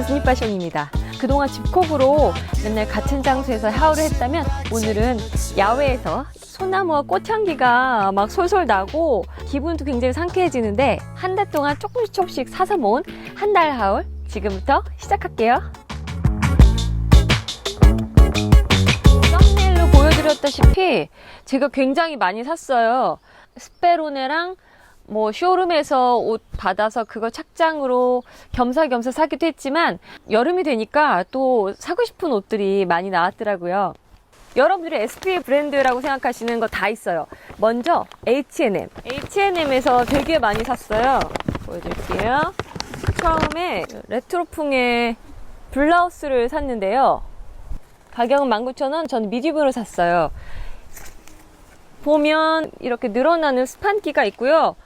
교수님 파션입니다. 그동안 집콕으로 맨날 같은 장소에서 하울을 했다면 오늘은 야외에서 소나무와 꽃향기가 막 솔솔 나고 기분도 굉장히 상쾌해지는데 한 달 동안 조금씩 조금씩 사서 모은 한 달 하울 지금부터 시작할게요. 썸네일로 보여드렸다시피 제가 굉장히 많이 샀어요. 스페로네랑 뭐 쇼룸에서 옷 받아서 그거 착장으로 겸사겸사 사기도 했지만 여름이 되니까 또 사고 싶은 옷들이 많이 나왔더라고요. 여러분들이 SP의 브랜드라고 생각하시는 거 다 있어요. 먼저 H&M. H&M에서 되게 많이 샀어요. 보여드릴게요. 처음에 레트로풍의 블라우스를 샀는데요. 가격은 19,000원. 저는 미디움으로 샀어요. 보면 이렇게 늘어나는 스판기가 있고요.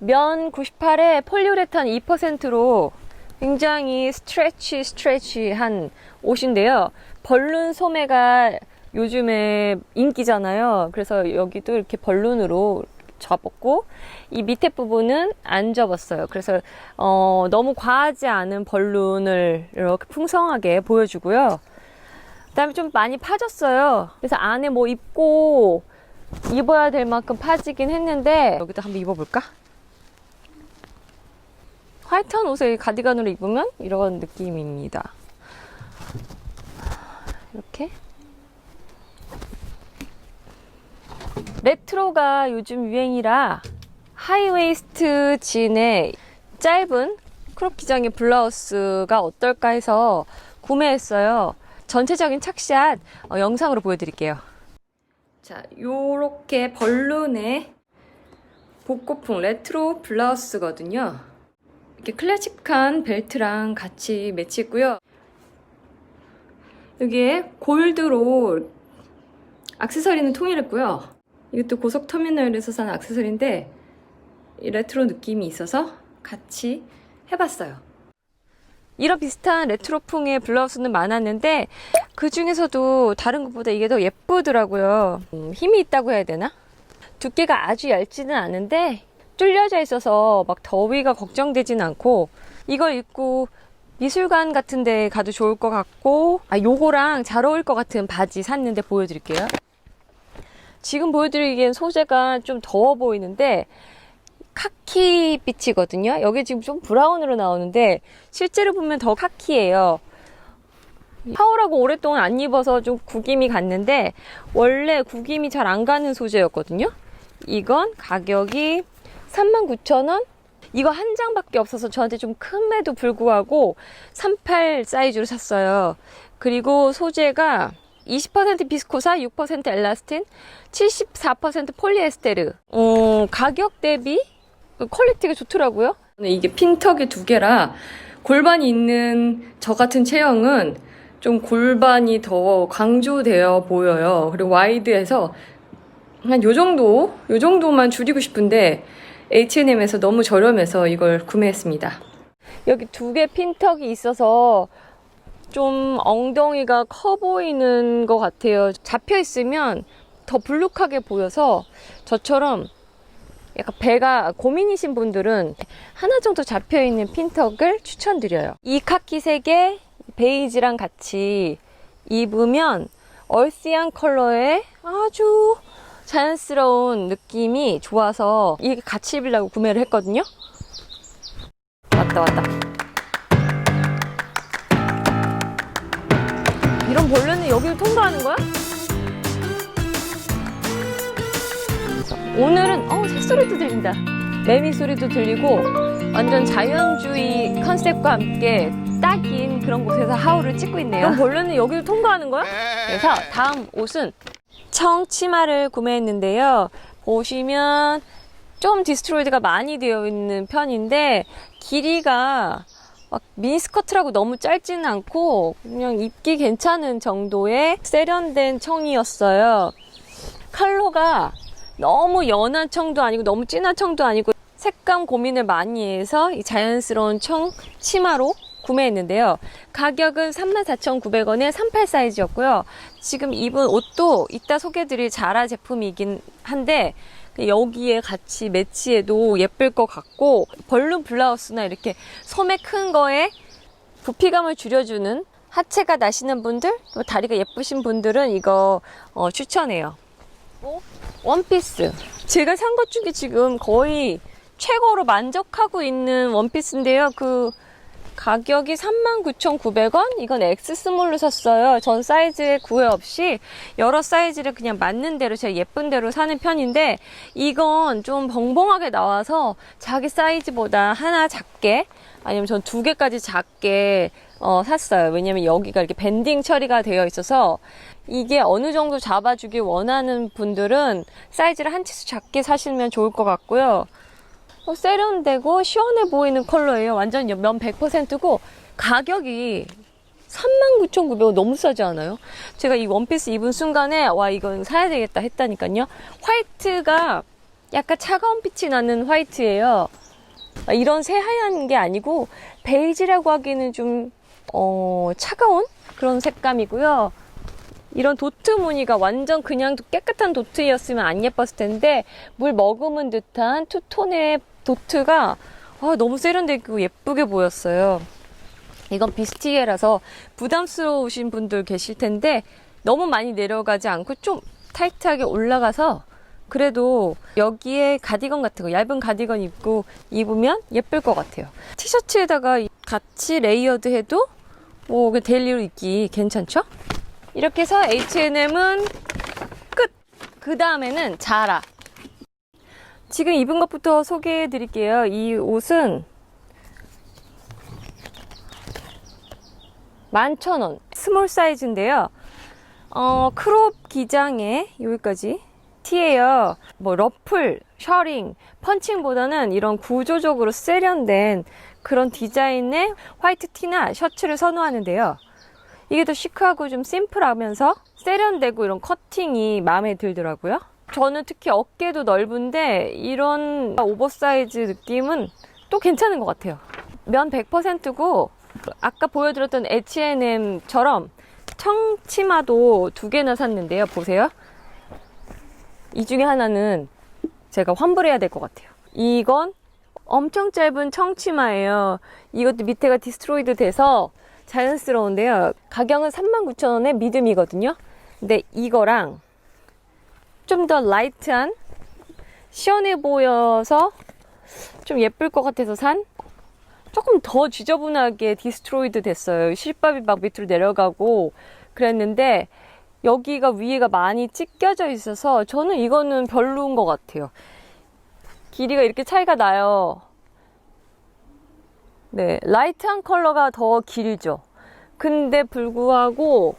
면 98에 폴리우레탄 2%로 굉장히 스트레치 스트레치한 옷인데요. 벌룬 소매가 요즘에 인기잖아요. 그래서 여기도 이렇게 벌룬으로 접었고 이 밑에 부분은 안 접었어요. 그래서 어, 너무 과하지 않은 벌룬을 이렇게 풍성하게 보여주고요. 그다음에 좀 많이 파졌어요. 그래서 안에 뭐 입고 입어야 될 만큼 파지긴 했는데 여기도 한번 입어볼까? 화이트한 옷에 가디건으로 입으면 이런 느낌입니다. 이렇게 레트로가 요즘 유행이라 하이웨이스트 진의 짧은 크롭 기장의 블라우스가 어떨까 해서 구매했어요. 전체적인 착샷 어, 영상으로 보여드릴게요. 자, 요렇게 벌룬의 복고풍 레트로 블라우스거든요. 이렇게 클래식한 벨트랑 같이 매치했고요. 여기에 골드로 액세서리는 통일했고요. 이것도 고속터미널에서 산 액세서리인데 이 레트로 느낌이 있어서 같이 해봤어요. 이런 비슷한 레트로풍의 블라우스는 많았는데 그 중에서도 다른 것보다 이게 더 예쁘더라고요. 음, 힘이 있다고 해야 되나? 두께가 아주 얇지는 않은데 뚫려져 있어서 막 더위가 걱정되진 않고 이걸 입고 미술관 같은 데 가도 좋을 것 같고 아 요거랑 잘 어울릴 것 같은 바지 샀는데 보여드릴게요. 지금 보여드리기엔 소재가 좀 더워 보이는데 카키 빛이거든요. 여기 지금 좀 브라운으로 나오는데 실제로 보면 더 카키예요. 파워라고 오랫동안 안 입어서 좀 구김이 갔는데 원래 구김이 잘 안 가는 소재였거든요. 이건 가격이 39,000원? 이거 한 장밖에 없어서 저한테 좀 큰에도 불구하고 38 사이즈로 샀어요. 그리고 소재가 20% 비스코사, 6% 엘라스틴, 74% 폴리에스테르. 어, 가격 대비 퀄리티가 좋더라고요. 이게 핀턱이 두 개라 골반이 있는 저 같은 체형은 좀 골반이 더 강조되어 보여요. 그리고 와이드해서 한 요 정도, 요 정도만 줄이고 싶은데 H&M에서 너무 저렴해서 이걸 구매했습니다. 여기 두 개 핀턱이 있어서 좀 엉덩이가 커 보이는 것 같아요. 잡혀 있으면 더 불룩하게 보여서 저처럼 약간 배가 고민이신 분들은 하나 정도 잡혀 있는 핀턱을 추천드려요. 이 카키 색의 베이지랑 같이 입으면 얼시한 컬러의 아주 자연스러운 느낌이 좋아서 이게 같이 입으려고 구매를 했거든요. 왔다 왔다. 이런 벌레는 여기를 통과하는 거야? 오늘은 어 새소리도 들린다. 매미 소리도 들리고 완전 자연주의 컨셉과 함께 딱인 그런 곳에서 하울을 찍고 있네요. 그럼 벌레는 여기를 통과하는 거야? 그래서 다음 옷은 청 치마를 구매했는데요. 보시면 좀 디스트로이드가 많이 되어 있는 편인데 길이가 막 미니스커트라고 너무 짧지는 않고 그냥 입기 괜찮은 정도의 세련된 청이었어요. 컬러가 너무 연한 청도 아니고 너무 진한 청도 아니고 색감 고민을 많이 해서 이 자연스러운 청 치마로 구매했는데요. 가격은 34,900원에 38 사이즈였고요. 지금 입은 옷도 이따 소개드릴 자라 제품이긴 한데 여기에 같이 매치해도 예쁠 것 같고 벌룬 블라우스나 이렇게 소매 큰 거에 부피감을 줄여주는 하체가 나시는 분들, 또 다리가 예쁘신 분들은 이거 어, 추천해요. 원피스. 제가 산 것 중에 지금 거의 최고로 만족하고 있는 원피스인데요. 그 가격이 39,900원? 이건 X 스몰로 샀어요. 전 사이즈에 구애 없이 여러 사이즈를 그냥 맞는 대로 제가 예쁜 대로 사는 편인데 이건 좀 벙벙하게 나와서 자기 사이즈보다 하나 작게 아니면 전 두 개까지 작게 어, 샀어요. 왜냐면 여기가 이렇게 밴딩 처리가 되어 있어서 이게 어느 정도 잡아주길 원하는 분들은 사이즈를 한 치수 작게 사시면 좋을 것 같고요. 어, 세련되고 시원해 보이는 컬러예요. 완전 면 100%고 가격이 39,900원 너무 싸지 않아요? 제가 이 원피스 입은 순간에 와 이건 사야 되겠다 했다니까요. 화이트가 약간 차가운 빛이 나는 화이트예요. 아, 이런 새하얀 게 아니고 베이지라고 하기는 좀 어, 차가운 그런 색감이고요. 이런 도트 무늬가 완전 그냥 깨끗한 도트였으면 안 예뻤을 텐데 물 머금은 듯한 투톤의 도트가 아, 너무 세련되고 예쁘게 보였어요. 이건 비스티에라서 부담스러우신 분들 계실 텐데 너무 많이 내려가지 않고 좀 타이트하게 올라가서 그래도 여기에 가디건 같은 거 얇은 가디건 입고 입으면 예쁠 것 같아요. 티셔츠에다가 같이 레이어드 해도 뭐 데일리로 입기 괜찮죠? 이렇게 해서 H&M은 끝! 그 다음에는 자라. 지금 입은 것부터 소개해 드릴게요. 이 옷은 11,000원. 스몰 사이즈인데요. 어, 크롭 기장에 여기까지 티예요. 뭐 러플, 셔링, 펀칭보다는 이런 구조적으로 세련된 그런 디자인의 화이트 티나 셔츠를 선호하는데요. 이게 더 시크하고 좀 심플하면서 세련되고 이런 커팅이 마음에 들더라고요. 저는 특히 어깨도 넓은데 이런 오버사이즈 느낌은 또 괜찮은 것 같아요. 면 100%고 아까 보여드렸던 H&M처럼 청치마도 두 개나 샀는데요. 보세요. 이 중에 하나는 제가 환불해야 될 것 같아요. 이건 엄청 짧은 청치마예요. 이것도 밑에가 디스트로이드 돼서 자연스러운데요. 가격은 39,000원에 미듬이거든요. 근데 이거랑 좀 더 라이트한 시원해 보여서 좀 예쁠 것 같아서 산 조금 더 지저분하게 디스트로이드 됐어요. 실밥이 막 밑으로 내려가고 그랬는데 여기가 위에가 많이 찢겨져 있어서 저는 이거는 별로인 것 같아요. 길이가 이렇게 차이가 나요. 네, 라이트한 컬러가 더 길죠. 근데 불구하고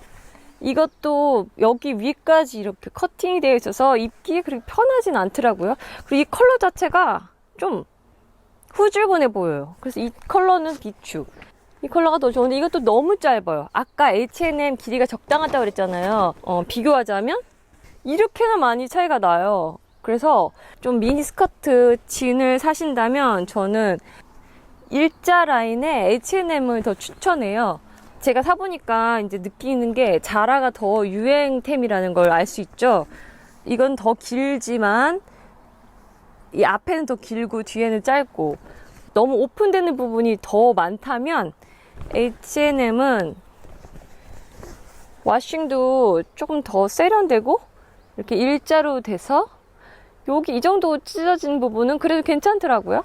이것도 여기 위까지 이렇게 커팅이 되어 있어서 입기에 그렇게 편하진 않더라고요. 그리고 이 컬러 자체가 좀 후줄근해 보여요. 그래서 이 컬러는 비추. 이 컬러가 더 좋은데 이것도 너무 짧아요. 아까 H&M 길이가 적당하다고 그랬잖아요. 어, 비교하자면 이렇게나 많이 차이가 나요. 그래서 좀 미니스커트 진을 사신다면 저는 일자 라인에 H&M을 더 추천해요. 제가 사보니까 이제 느끼는 게 자라가 더 유행템이라는 걸 알 수 있죠. 이건 더 길지만 이 앞에는 더 길고 뒤에는 짧고 너무 오픈되는 부분이 더 많다면 H&M은 와싱도 조금 더 세련되고 이렇게 일자로 돼서 여기 이 정도 찢어진 부분은 그래도 괜찮더라고요.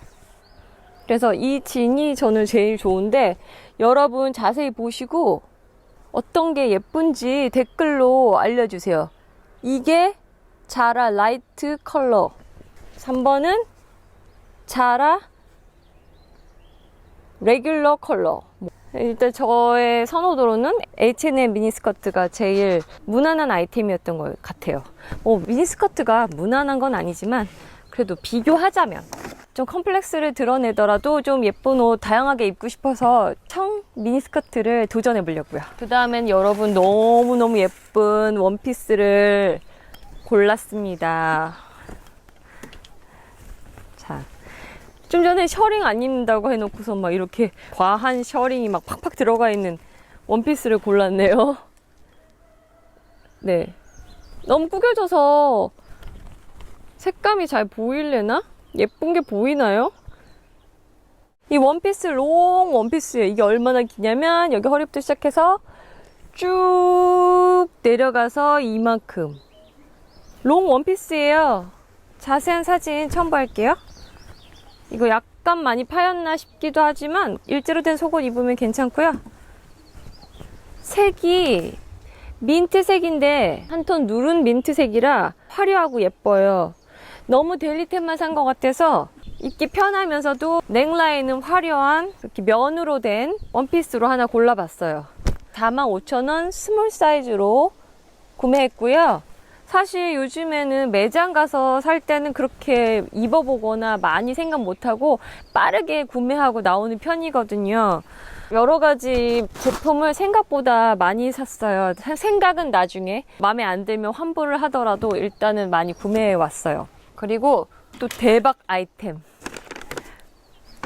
그래서 이 진이 저는 제일 좋은데 여러분 자세히 보시고 어떤 게 예쁜지 댓글로 알려주세요. 이게 자라 라이트 컬러. 3번은 자라 레귤러 컬러. 일단 저의 선호도로는 H&M 미니스커트가 제일 무난한 아이템이었던 것 같아요. 뭐 미니스커트가 무난한 건 아니지만 그래도 비교하자면 좀 컴플렉스를 드러내더라도 좀 예쁜 옷 다양하게 입고 싶어서 청 미니스커트를 도전해 보려고요. 그 다음엔 여러분 너무너무 예쁜 원피스를 골랐습니다. 자, 좀 전에 셔링 안 입는다고 해놓고서 막 이렇게 과한 셔링이 막 팍팍 들어가 있는 원피스를 골랐네요. 네. 너무 구겨져서 색감이 잘 보일래나? 예쁜 게 보이나요? 이 원피스 롱 원피스예요. 이게 얼마나 기냐면 여기 허리부터 시작해서 쭉 내려가서 이만큼 롱 원피스예요. 자세한 사진 첨부할게요. 이거 약간 많이 파였나 싶기도 하지만 일제로 된 속옷 입으면 괜찮고요. 색이 민트색인데 한 톤 누른 민트색이라 화려하고 예뻐요. 너무 데일리템만 산 것 같아서 입기 편하면서도 넥라인은 화려한 이렇게 면으로 된 원피스로 하나 골라봤어요. 45,000원 스몰 사이즈로 구매했고요. 사실 요즘에는 매장 가서 살 때는 그렇게 입어보거나 많이 생각 못하고 빠르게 구매하고 나오는 편이거든요. 여러 가지 제품을 생각보다 많이 샀어요. 생각은 나중에 마음에 안 들면 환불을 하더라도 일단은 많이 구매해 왔어요. 그리고 또 대박 아이템.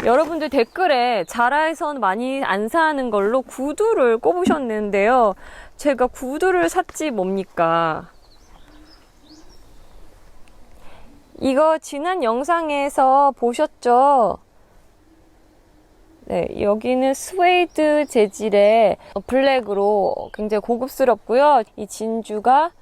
여러분들 댓글에 자라에선 많이 안 사는 걸로 구두를 꼽으셨는데요. 제가 구두를 샀지 뭡니까? 이거 지난 영상에서 보셨죠? 네, 여기는 스웨이드 재질의 블랙으로 굉장히 고급스럽고요. 이 진주가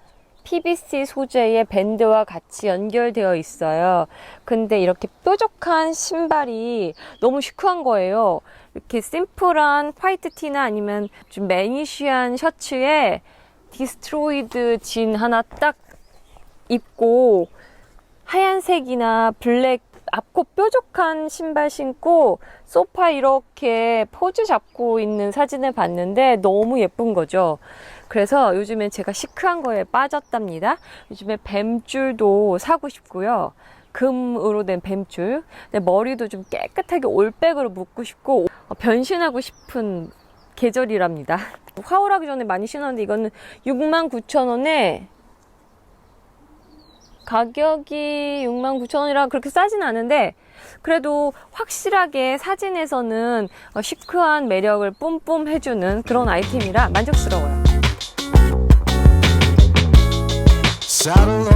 PVC 소재의 밴드와 같이 연결되어 있어요. 근데 이렇게 뾰족한 신발이 너무 시크한 거예요. 이렇게 심플한 화이트 티나 아니면 좀 매니쉬한 셔츠에 디스트로이드 진 하나 딱 입고 하얀색이나 블랙 앞코 뾰족한 신발 신고 소파 이렇게 포즈 잡고 있는 사진을 봤는데 너무 예쁜 거죠. 그래서 요즘엔 제가 시크한 거에 빠졌답니다. 요즘에 뱀줄도 사고 싶고요. 금으로 된 뱀줄. 머리도 좀 깨끗하게 올백으로 묶고 싶고 어, 변신하고 싶은 계절이랍니다. 화올하기 전에 많이 신었는데 이거는 69,000원에 가격이 69,000원이라 그렇게 싸진 않은데 그래도 확실하게 사진에서는 어, 시크한 매력을 뿜뿜 해주는 그런 아이템이라 만족스러워요. saddle